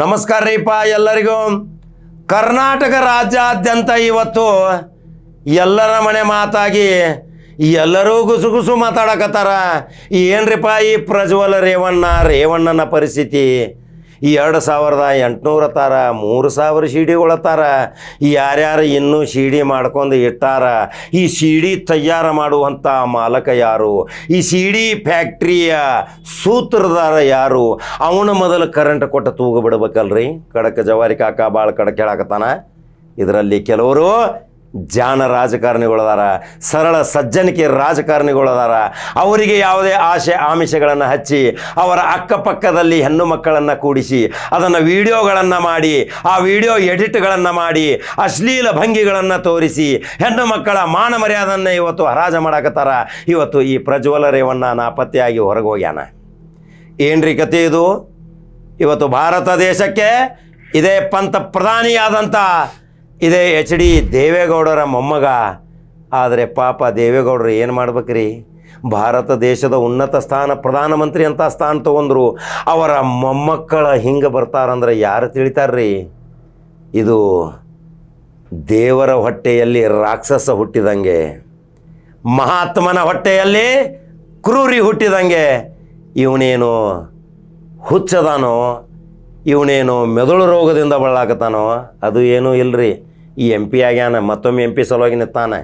ನಮಸ್ಕಾರ ರೀಪ ಎಲ್ಲರಿಗೂ. ಕರ್ನಾಟಕ ರಾಜ್ಯಾದ್ಯಂತ ಇವತ್ತು ಎಲ್ಲರ ಮನೆ ಮಾತಾಗಿ ಎಲ್ಲರೂ ಗುಸು ಗುಸು ಮಾತಾಡಕತ್ತಾರ. ಏನ್ರಿಪ್ಪ ಈ ಪ್ರಜ್ವಲ್ ರೇವಣ್ಣ, ರೇವಣ್ಣನ ಪರಿಸ್ಥಿತಿ? ಈ ಎರಡು ಸಾವಿರದ ಎಂಟುನೂರು ತಾರ, ಮೂರು ಸಾವಿರ ಶಿಡಿಗಳ ಈ ಯಾರ್ಯಾರು ಇನ್ನೂ ಶೀಡಿ ಮಾಡ್ಕೊಂಡು ಇಟ್ಟಾರ, ಈ ಶಿಡಿ ತಯಾರು ಮಾಡುವಂಥ ಮಾಲಕ ಯಾರು? ಈ ಸಿಡಿ ಫ್ಯಾಕ್ಟ್ರಿಯ ಸೂತ್ರದಾರ ಯಾರು? ಅವನ ಮೊದಲು ಕರೆಂಟ್ ಕೊಟ್ಟು ತೂಗು ಬಿಡ್ಬೇಕಲ್ರಿ. ಕಡಕ ಜವಾರಿ ಕಾಕ ಭಾಳ ಕಡಕ್ ಹೇಳಾಕತ್ತಾನ. ಇದರಲ್ಲಿ ಕೆಲವರು ಜಾನ ರಾಜಕಾರಣಿಗಳದಾರ, ಸರಳ ಸಜ್ಜನಿಕೆ ರಾಜಕಾರಣಿಗಳದಾರ, ಅವರಿಗೆ ಯಾವುದೇ ಆಶೆ ಆಮಿಷಗಳನ್ನು ಹಚ್ಚಿ, ಅವರ ಅಕ್ಕಪಕ್ಕದಲ್ಲಿ ಹೆಣ್ಣು ಮಕ್ಕಳನ್ನು ಕೂಡಿಸಿ, ಅದನ್ನು ವಿಡಿಯೋಗಳನ್ನು ಮಾಡಿ, ಆ ವಿಡಿಯೋ ಎಡಿಟ್ಗಳನ್ನು ಮಾಡಿ, ಅಶ್ಲೀಲ ಭಂಗಿಗಳನ್ನು ತೋರಿಸಿ, ಹೆಣ್ಣು ಮಕ್ಕಳ ಮಾನ ಮರ್ಯಾದನ್ನು ಇವತ್ತು ಹರಾಜು ಮಾಡಕತ್ತಾರ. ಇವತ್ತು ಈ ಪ್ರಜ್ವಲ ರೇವಣ್ಣ ನಾಪತ್ತೆಯಾಗಿ ಹೊರಗೆ ಹೋಗ್ಯಾನ. ಏನ್ರಿ ಕತೆ ಇದು? ಇವತ್ತು ಭಾರತ ದೇಶಕ್ಕೆ ಇದೇ ಪಂತ ಪ್ರಧಾನಿಯಾದಂಥ ಇದೇ ಎಚ್ ಡಿ ದೇವೇಗೌಡರ ಮೊಮ್ಮಗ. ಆದರೆ ಪಾಪ ದೇವೇಗೌಡರು ಏನು ಮಾಡ್ಬೇಕ್ರಿ? ಭಾರತ ದೇಶದ ಉನ್ನತ ಸ್ಥಾನ ಪ್ರಧಾನಮಂತ್ರಿ ಅಂತ ಸ್ಥಾನ ತಗೊಂಡ್ರು. ಅವರ ಮೊಮ್ಮಕ್ಕಳ ಹಿಂಗೆ ಬರ್ತಾರಂದ್ರೆ ಯಾರು ತಿಳಿತಾರ್ರಿ? ಇದು ದೇವರ ಹೊಟ್ಟೆಯಲ್ಲಿ ರಾಕ್ಷಸ ಹುಟ್ಟಿದಂಗೆ, ಮಹಾತ್ಮನ ಹೊಟ್ಟೆಯಲ್ಲಿ ಕ್ರೂರಿ ಹುಟ್ಟಿದಂಗೆ, ಇವನೇನು ಹುಚ್ಚದಾನೋ, ಇವನೇನು ಮೆದುಳು ರೋಗದಿಂದ ಬಳಲಾಗತ್ತಾನೋ ಅದು ಏನೂ ಇಲ್ರಿ. ಈ ಎಂ ಪಿ ಆಗ್ಯಾನ, ಮತ್ತೊಮ್ಮೆ ಎಂ ಪಿ ಸಲುವಾಗಿನ ನಿಂತಾನೆ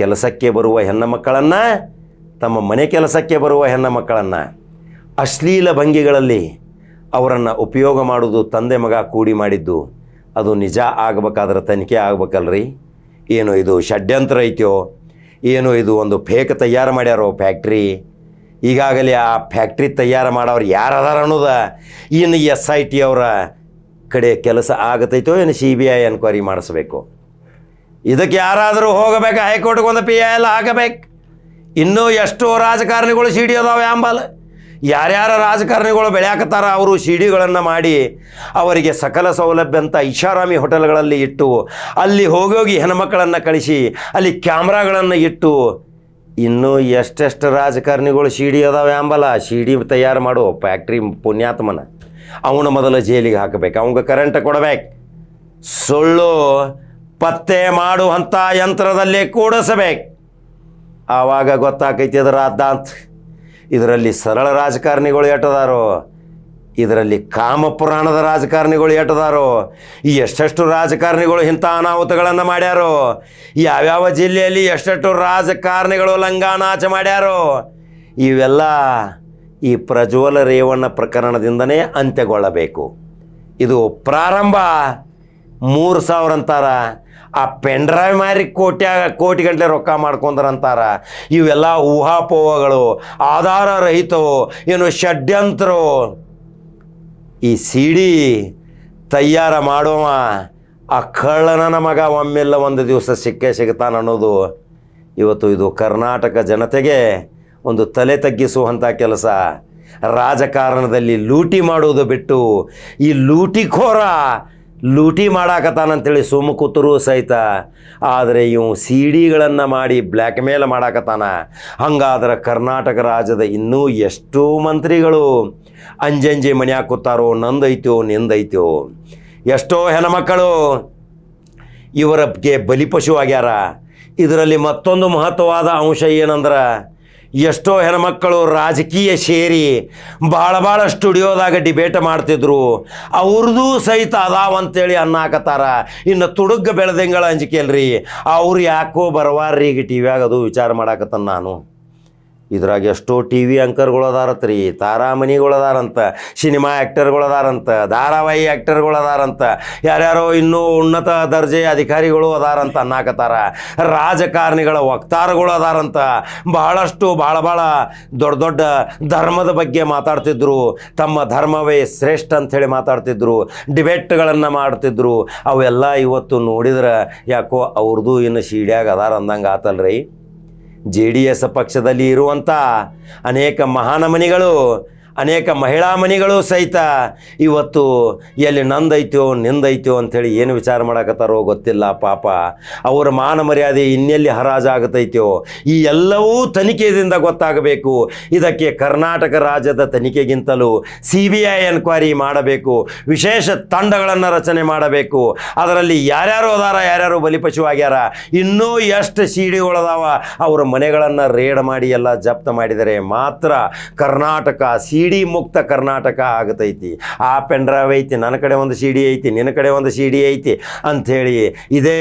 ಕೆಲಸಕ್ಕೆ ಬರುವ ಹೆಣ್ಣು ಮಕ್ಕಳನ್ನು, ತಮ್ಮ ಮನೆ ಕೆಲಸಕ್ಕೆ ಬರುವ ಹೆಣ್ಣು ಮಕ್ಕಳನ್ನು, ಅಶ್ಲೀಲ ಭಂಗಿಗಳಲ್ಲಿ ಅವರನ್ನು ಉಪಯೋಗ ಮಾಡುವುದು ತಂದೆ ಮಗ ಕೂಡಿ ಮಾಡಿದ್ದು, ಅದು ನಿಜ ಆಗಬೇಕಾದ್ರೆ ತನಿಖೆ ಆಗ್ಬೇಕಲ್ರಿ. ಏನು ಇದು ಷಡ್ಯಂತ್ರ ಐತೋ, ಏನು ಇದು ಒಂದು ಫೇಕ್ ತಯಾರು ಮಾಡ್ಯಾರೋ ಫ್ಯಾಕ್ಟ್ರಿ ಈಗಾಗಲೇ ಆ ಫ್ಯಾಕ್ಟ್ರಿ ತಯಾರು ಮಾಡೋರು ಯಾರು ಅದಾರ ಅನ್ನೋದ, ಇನ್ನು ಎಸ್ ಐ ಟಿ ಅವರ ಕಡೆ ಕೆಲಸ ಆಗತೈತೋ ಏನು ಸಿ ಬಿ ಐ ಎನ್ಕ್ವೈರಿ ಮಾಡಿಸ್ಬೇಕು? ಇದಕ್ಕೆ ಯಾರಾದರೂ ಹೋಗಬೇಕು? ಹೈಕೋರ್ಟ್ಗೆ ಒಂದು ಪಿ ಐ ಎಲ್ಲ ಹಾಕಬೇಕು. ಇನ್ನೂ ಎಷ್ಟೋ ರಾಜಕಾರಣಿಗಳು ಸಿ ಡಿ ಅದಾವೆ ಅಂಬಲ್. ಯಾರ್ಯಾರ ರಾಜಕಾರಣಿಗಳು ಬೆಳೆಯಾಕತ್ತಾರ ಅವರು ಸಿಡಿಗಳನ್ನು ಮಾಡಿ ಅವರಿಗೆ ಸಕಲ ಸೌಲಭ್ಯ ಅಂತ ಇಶಾರಾಮಿ ಹೋಟೆಲ್ಗಳಲ್ಲಿ ಇಟ್ಟು, ಅಲ್ಲಿ ಹೋಗೋಗಿ ಹೆಣ್ಮಕ್ಕಳನ್ನು ಕಳಿಸಿ, ಅಲ್ಲಿ ಕ್ಯಾಮ್ರಾಗಳನ್ನು ಇಟ್ಟು, ಇನ್ನೂ ಎಷ್ಟೆಷ್ಟು ರಾಜಕಾರಣಿಗಳು ಸಿಡಿ ಅದಾವೆ ಅಂಬಲ್ಲ ಸಿಡಿ ತಯಾರು ಮಾಡೋ ಫ್ಯಾಕ್ಟ್ರಿ ಪುಣ್ಯಾತ್ಮನ. ಅವನ ಮೊದಲು ಜೈಲಿಗೆ ಹಾಕಬೇಕು ಅವಂಗೆ ಕರೆಂಟ್ ಕೊಡಬೇಕು. ಸುಳ್ಳು ಪತ್ತೆ ಮಾಡುವಂಥ ಯಂತ್ರದಲ್ಲಿ ಕೂಡಿಸಬೇಕು. ಆವಾಗ ಗೊತ್ತಾಕೈತಿ ಅದ್ದ ಅಂತ ಇದರಲ್ಲಿ ಸರಳ ರಾಜಕಾರಣಿಗಳು ಎಟ್ಟದಾರೋ ಇದರಲ್ಲಿ ಕಾಮಪುರಾಣದ ರಾಜಕಾರಣಿಗಳು ಎಟ್ಟದಾರೋ ಎಷ್ಟೆಷ್ಟು ರಾಜಕಾರಣಿಗಳು ಇಂಥ ಅನಾಹುತಗಳನ್ನು ಮಾಡ್ಯಾರೋ. ಯಾವ್ಯಾವ ಜಿಲ್ಲೆಯಲ್ಲಿ ಎಷ್ಟೆಷ್ಟು ರಾಜಕಾರಣಿಗಳು ಲಂಗಾನಾಚ ಮಾಡ್ಯಾರೋ. ಇವೆಲ್ಲ ಈ ಪ್ರಜ್ವಲ ರೇವಣ್ಣ ಪ್ರಕರಣದಿಂದನೇ ಅಂತ್ಯಗೊಳ್ಳಬೇಕು. ಇದು ಪ್ರಾರಂಭ. ಮೂರು ಸಾವಿರ ಅಂತಾರ. ಆ ಪೆಂಡ್ರೈವ್ ಮಾರಿ ಕೋಟಿ ಕೋಟಿ ರೊಕ್ಕ ಮಾಡ್ಕೊಂಡ್ರಂತಾರ. ಇವೆಲ್ಲ ಊಹಾಪೋಹಗಳು ಆಧಾರ ರಹಿತವು ಏನು ಷಡ್ಯಂತ್ರ. ಈ ಸಿಡಿ ತಯಾರ ಮಾಡುವ ಆ ಕಳ್ಳನ ಮಗ ಒಮ್ಮೆಲ್ಲ ಒಂದು ದಿವಸ ಸಿಕ್ಕೇ ಸಿಗ್ತಾನೆ ಅನ್ನೋದು ಇವತ್ತು ಇದು ಕರ್ನಾಟಕ ಜನತೆಗೆ ಒಂದು ತಲೆ ತಗ್ಗಿಸುವಂಥ ಕೆಲಸ. ರಾಜಕಾರಣದಲ್ಲಿ ಲೂಟಿ ಮಾಡುವುದು ಬಿಟ್ಟು ಈ ಲೂಟಿಖೋರ ಲೂಟಿ ಮಾಡಾಕತ್ತಾನಂತೇಳಿ ಸುಮ್ಮ ಕೂತರೂ ಸಹಿತ. ಆದರೆ ಇವು ಸಿ ಡಿಗಳನ್ನು ಮಾಡಿ ಬ್ಲ್ಯಾಕ್ ಮೇಲ್ ಮಾಡಾಕತ್ತಾನ. ಹಂಗಾದ್ರೆ ಕರ್ನಾಟಕ ರಾಜ್ಯದ ಇನ್ನೂ ಎಷ್ಟೋ ಮಂತ್ರಿಗಳು ಅಂಜಂಜೆ ಮನ್ಯಾಗ ಕೂತಾರೋ, ನಂದೈತೋ, ನಿಂದೈತೋ. ಎಷ್ಟೋ ಹೆಣ್ಮಕ್ಕಳು ಇವರಿಗೆ ಬಲಿಪಶು ಆಗ್ಯಾರ. ಇದರಲ್ಲಿ ಮತ್ತೊಂದು ಮಹತ್ವವಾದ ಅಂಶ ಏನಂದ್ರೆ ಎಷ್ಟೋ ಹೆಣ್ಮಕ್ಕಳು ರಾಜಕೀಯ ಸೇರಿ ಭಾಳ ಭಾಳ ಸ್ಟುಡಿಯೋದಾಗ ಡಿಬೇಟ್ ಮಾಡ್ತಿದ್ರು. ಅವ್ರದ್ದು ಸಹಿತ ಅದಾವ ಅದಾವಂತೇಳಿ ಅನ್ನಾಕತ್ತಾರ. ಇನ್ನು ತುಡುಗ ಬೆಳೆದಂಗಳ ಅಂಜಿಕೆಯಲ್ರಿ ಅವ್ರು ಯಾಕೋ ಬರವಾರ್ರಿ ಈಗ ಟಿ ವ್ಯಾಗ ಅದು ವಿಚಾರ ಮಾಡಾಕತ್ತಾನ ನಾನು. ಇದ್ರಾಗ ಎಷ್ಟೋ ಟಿ ವಿ ಅಂಕರ್ಗಳು ಅದಾರತ್ ರೀ. ಅದಾರಂತ ಸಿನಿಮಾ ಆ್ಯಕ್ಟರ್ಗಳು ಅದಾರಂತ ಧಾರಾವಾಹಿ ಆ್ಯಕ್ಟರ್ಗಳು ಅದಾರಂತ ಯಾರ್ಯಾರೋ ಇನ್ನೂ ಉನ್ನತ ದರ್ಜೆ ಅಧಿಕಾರಿಗಳು ಅದಾರಂತ ಅನ್ನಾಕತ್ತಾರ. ರಾಜಕಾರಣಿಗಳ ವಕ್ತಾರಗಳು ಅದಾರಂತ. ಬಹಳಷ್ಟು ಭಾಳ ಭಾಳ ದೊಡ್ಡ ದೊಡ್ಡ ಧರ್ಮದ ಬಗ್ಗೆ ಮಾತಾಡ್ತಿದ್ರು. ತಮ್ಮ ಧರ್ಮವೇ ಶ್ರೇಷ್ಠ ಅಂಥೇಳಿ ಮಾತಾಡ್ತಿದ್ರು. ಡಿಬೇಟ್ಗಳನ್ನು ಮಾಡ್ತಿದ್ರು. ಅವೆಲ್ಲ ಇವತ್ತು ನೋಡಿದ್ರೆ ಯಾಕೋ ಅವ್ರದ್ದು ಇನ್ನು ಶೀಡ್ಯಾಗ ಅದಾರ ಅಂದಂಗೆ ಆತಲ್ರಿ. ಜೆ ಡಿ ಎಸ್ ಪಕ್ಷದಲ್ಲಿ ಇರುವಂಥ ಅನೇಕ ಮಹಾನಮನಿಗಳು ಅನೇಕ ಮಹಿಳಾ ಮನಿಗಳು ಸಹಿತ ಇವತ್ತು ಎಲ್ಲಿ ನಂದೈತೋ, ನಿಂದೈತೋ ಅಂಥೇಳಿ ಏನು ವಿಚಾರ ಮಾಡಕತ್ತಾರೋ ಗೊತ್ತಿಲ್ಲ ಪಾಪ. ಅವರ ಮಾನ ಮರ್ಯಾದೆ ಇನ್ನೆಲ್ಲಿ ಹರಾಜಾಗತೈತೋ, ಈ ಎಲ್ಲವೂ ತನಿಖೆಯಿಂದ ಗೊತ್ತಾಗಬೇಕು. ಇದಕ್ಕೆ ಕರ್ನಾಟಕ ರಾಜ್ಯದ ತನಿಖೆಗಿಂತಲೂ ಸಿ ಬಿ ಐ ಎನ್ಕ್ವೈರಿ ಮಾಡಬೇಕು. ವಿಶೇಷ ತಂಡಗಳನ್ನು ರಚನೆ ಮಾಡಬೇಕು. ಅದರಲ್ಲಿ ಯಾರ್ಯಾರು ಅದಾರ, ಯಾರ್ಯಾರು ಬಲಿಪಶು ಆಗ್ಯಾರ ಇನ್ನೂ ಎಷ್ಟು ಸಿಡಿಗಳದಾವ ಅವರ ಮನೆಗಳನ್ನು ರೇಡ್ ಮಾಡಿ ಎಲ್ಲ ಜಪ್ತ ಮಾಡಿದರೆ ಮಾತ್ರ ಕರ್ನಾಟಕ ಸಿ ಡಿ ಮುಕ್ತ ಕರ್ನಾಟಕ ಆಗತೈತಿ. ಆ ಪೆನ್ ಡ್ರೈವ್ ಐತಿ, ನನ್ನ ಕಡೆ ಒಂದು ಸಿ ಡಿ ಐತಿ, ನಿನ್ನ ಕಡೆ ಒಂದು ಸಿ ಡಿ ಐತಿ ಅಂಥೇಳಿ ಇದೇ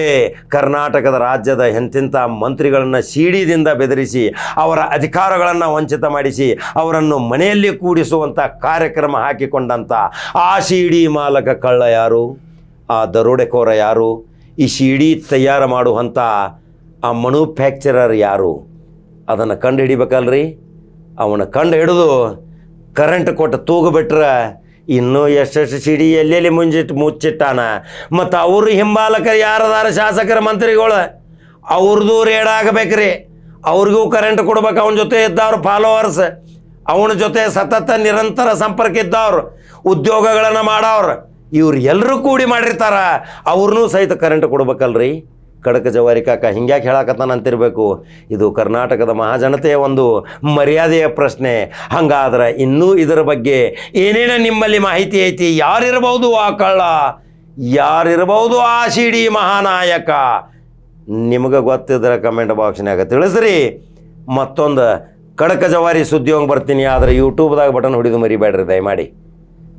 ಕರ್ನಾಟಕದ ರಾಜ್ಯದ ಎಂತೆಂಥ ಮಂತ್ರಿಗಳನ್ನು ಸಿಡಿದಿಂದ ಬೆದರಿಸಿ, ಅವರ ಅಧಿಕಾರಗಳನ್ನು ವಂಚಿತ ಮಾಡಿಸಿ, ಅವರನ್ನು ಮನೆಯಲ್ಲಿ ಕೂಡಿಸುವಂಥ ಕಾರ್ಯಕ್ರಮ ಹಾಕಿಕೊಂಡಂಥ ಆ ಸಿ ಡಿ ಮಾಲಕ ಕಳ್ಳ ಯಾರು? ಆ ದರೋಡೆಕೋರ ಯಾರು? ಈ ಸಿ ಡಿ ತಯಾರು ಮಾಡುವಂಥ ಆ ಮನುಫ್ಯಾಕ್ಚರರ್ ಯಾರು? ಅದನ್ನು ಕಂಡು ಹಿಡಿಬೇಕಲ್ರಿ? ಅವನ ಕಂಡು ಹಿಡಿದು ಕರೆಂಟ್ ಕೊಟ್ಟು ತೂಗುಬಿಟ್ರೆ ಇನ್ನೂ ಎಷ್ಟೆಷ್ಟು ಸಿಡಿ ಎಲ್ಲೆಲ್ಲಿ ಮುಂಜಿಟ್ಟು ಮುಚ್ಚಿಟ್ಟಾನ? ಮತ್ತು ಅವರು ಹಿಂಬಾಲಕರು ಯಾರದಾರ ಶಾಸಕರ ಮಂತ್ರಿಗಳು ಅವ್ರದ್ದು ರೇಡ್ ಆಗಬೇಕ್ರಿ. ಅವ್ರಿಗೂ ಕರೆಂಟ್ ಕೊಡ್ಬೇಕು, ಅವನ ಜೊತೆ ಇದ್ದವ್ರು ಫಾಲೋವರ್ಸ್ ಅವನ ಜೊತೆ ಸತತ ನಿರಂತರ ಸಂಪರ್ಕ ಇದ್ದವ್ರು, ಉದ್ಯೋಗಗಳನ್ನು ಮಾಡೋರು ಇವ್ರು ಎಲ್ಲರೂ ಕೂಡಿ ಮಾಡಿರ್ತಾರ ಅವ್ರನ್ನೂ ಸಹಿತ ಕರೆಂಟ್ ಕೊಡ್ಬೇಕಲ್ರಿ? ಕಡಕ ಜವಾರಿ ಕಾಕ ಹಿಂಗ್ಯಾಕೆ ಹೇಳಕತ್ತಾನ ಅಂತಿರ್ಬೇಕು ಇದು ಕರ್ನಾಟಕದ ಮಹಾಜನತೆಯ ಒಂದು ಮರ್ಯಾದೆಯ ಪ್ರಶ್ನೆ. ಹಂಗಾದ್ರೆ ಇನ್ನೂ ಇದರ ಬಗ್ಗೆ ಏನೇನ ನಿಮ್ಮಲ್ಲಿ ಮಾಹಿತಿ ಐತಿ? ಯಾರಿರಬಹುದು ಆ ಕಳ್ಳ? ಯಾರಿರಬಹುದು ಆ ಸಿಡಿ ಮಹಾನಾಯಕ? ನಿಮಗೆ ಗೊತ್ತಿದ್ರೆ ಕಮೆಂಟ್ ಬಾಕ್ಸ್ನಾಗ ತಿಳಿಸ್ರಿ. ಮತ್ತೊಂದು ಕಡಕ ಜವಾರಿ ಸುದ್ದಿಯೊಂಗೆ ಬರ್ತೀನಿ. ಆದರೆ ಯೂಟ್ಯೂಬ್ದಾಗ ಬಟನ್ ಹೊಡಿದು ಮರಿಬೇಡ್ರಿ, ದಯಮಾಡಿ.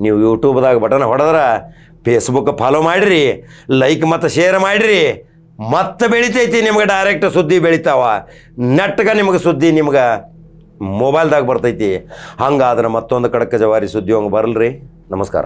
ನೀವು ಯೂಟ್ಯೂಬ್ದಾಗ ಬಟನ್ ಹೊಡೆದ್ರೆ ಫೇಸ್ಬುಕ್ ಫಾಲೋ ಮಾಡಿರಿ ಲೈಕ್ ಮತ್ತು ಶೇರ್ ಮಾಡಿರಿ. ಮತ್ತೆ ಬೆಳಿತೈತಿ ನಿಮ್ಗೆ ಡೈರೆಕ್ಟ್ ಸುದ್ದಿ ಬೆಳಿತಾವ. ನೆಟ್ಗೆ ನಿಮ್ಗೆ ಸುದ್ದಿ ನಿಮ್ಗೆ ಮೊಬೈಲ್ದಾಗ ಬರ್ತೈತಿ. ಹಂಗಾದ್ರೆ ಮತ್ತೊಂದು ಕಡಕ ಜವಾರಿ ಸುದ್ದಿ ಹಂಗೆ ಬರಲ್ರಿ. ನಮಸ್ಕಾರ.